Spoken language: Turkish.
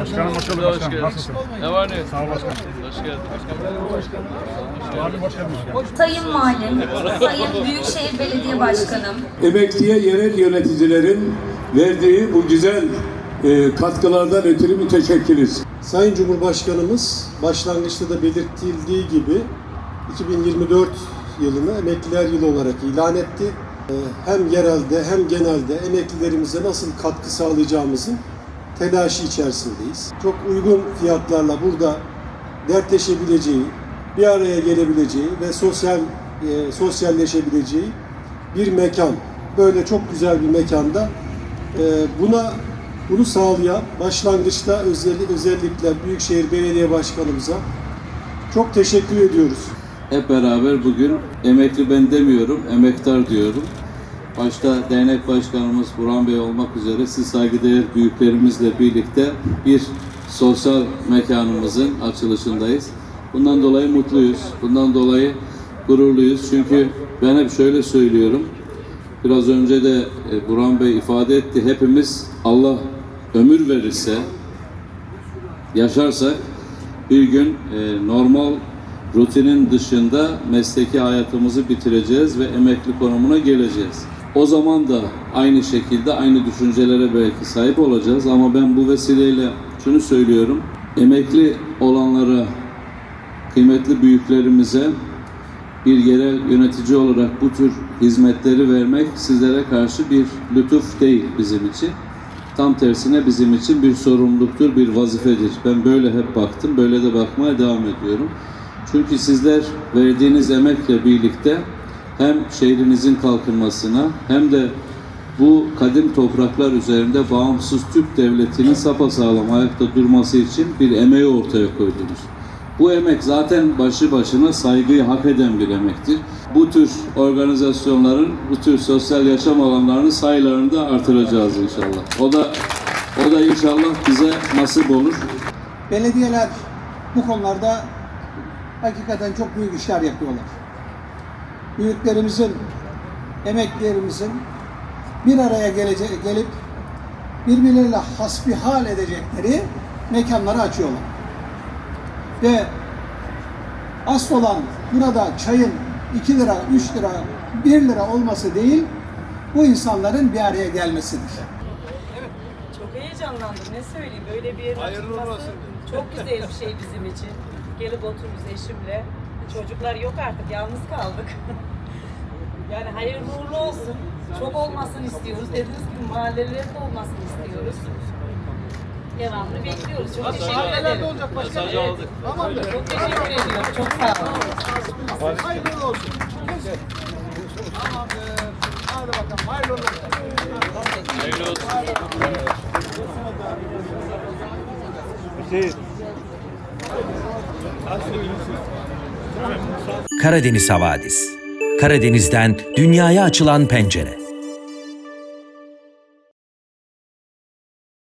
Başkanım hoş geldin Hoş başkanım. geldin. Nasılsın? Ne var ne? Sağ ol başkanım. Hoş geldin. Abi hoş geldin. Sayın Valim, Sayın Büyükşehir Belediye Başkanım, emekliye yerel yöneticilerin verdiği bu güzel e, katkılardan ötürü müteşekkiriz. Sayın Cumhurbaşkanımız başlangıçta da belirtildiği gibi 2024 yılını emekliler yılı olarak ilan etti. Ee, Hem yerelde hem genelde emeklilerimize nasıl katkı sağlayacağımızın telaşı içerisindeyiz. Çok uygun fiyatlarla burada dertleşebileceği, bir araya gelebileceği ve sosyal e, sosyalleşebileceği bir mekan. Böyle çok güzel bir mekanda e, buna bunu sağlayan başlangıçta özellikle, özellikle Büyükşehir Belediye Başkanımıza çok teşekkür ediyoruz. Hep beraber bugün emekli ben demiyorum, emektar diyorum. Başta dernek başkanımız Burhan Bey olmak üzere siz saygıdeğer büyüklerimizle birlikte bir sosyal mekanımızın açılışındayız. Bundan dolayı mutluyuz. Bundan dolayı gururluyuz. Çünkü ben hep şöyle söylüyorum. Biraz önce de e, Burhan Bey ifade etti. Hepimiz Allah ömür verirse, yaşarsak bir gün e, normal rutinin dışında mesleki hayatımızı bitireceğiz ve emekli konumuna geleceğiz. O zaman da aynı şekilde aynı düşüncelere belki sahip olacağız ama ben bu vesileyle şunu söylüyorum. Emekli olanlara, kıymetli büyüklerimize bir yerel yönetici olarak bu tür hizmetleri vermek sizlere karşı bir lütuf değil bizim için. Tam tersine bizim için bir sorumluluktur, bir vazifedir. Ben böyle hep baktım, böyle de bakmaya devam ediyorum. Çünkü sizler verdiğiniz emekle birlikte hem şehrinizin kalkınmasına hem de bu kadim topraklar üzerinde bağımsız Türk devletinin sapasağlam ayakta durması için bir emeği ortaya koydunuz. Bu emek zaten başlı başına saygıyı hak eden bir emektir. Bu tür organizasyonların, bu tür sosyal yaşam alanlarının sayılarını da artıracağız inşallah. O da o da inşallah bize nasip olur. Belediyeler bu konularda hakikaten çok büyük işler yapıyorlar. Büyüklerimizin, emeklilerimizin bir araya gelecek, gelip birbirleriyle hasbihal edecekleri mekanları açıyorlar. Ve asıl olan burada çayın 2 lira, 3 lira, 1 lira olması değil, bu insanların bir araya gelmesidir. Çok heyecanlandım. Ne söyleyeyim? Böyle bir yerin Hayırlı açılması olsun. çok güzel bir şey bizim için. Gelip otururuz eşimle. Çocuklar yok artık. Yalnız kaldık. yani hayırlı uğurlu olsun. Çok olmasını istiyoruz. Dediğiniz gibi mahallelerde olmasını istiyoruz. Devamlı bekliyoruz. Çok teşekkür ederim. olacak başkanım? Mesajı aldık. Çok teşekkür ediyorum. Çok sağ olun. Hayırlı olsun. Tamamdır. Hadi bakalım. Hayırlı olsun. Hayırlı olsun. Karadeniz Havadis. Karadeniz'den dünyaya açılan pencere.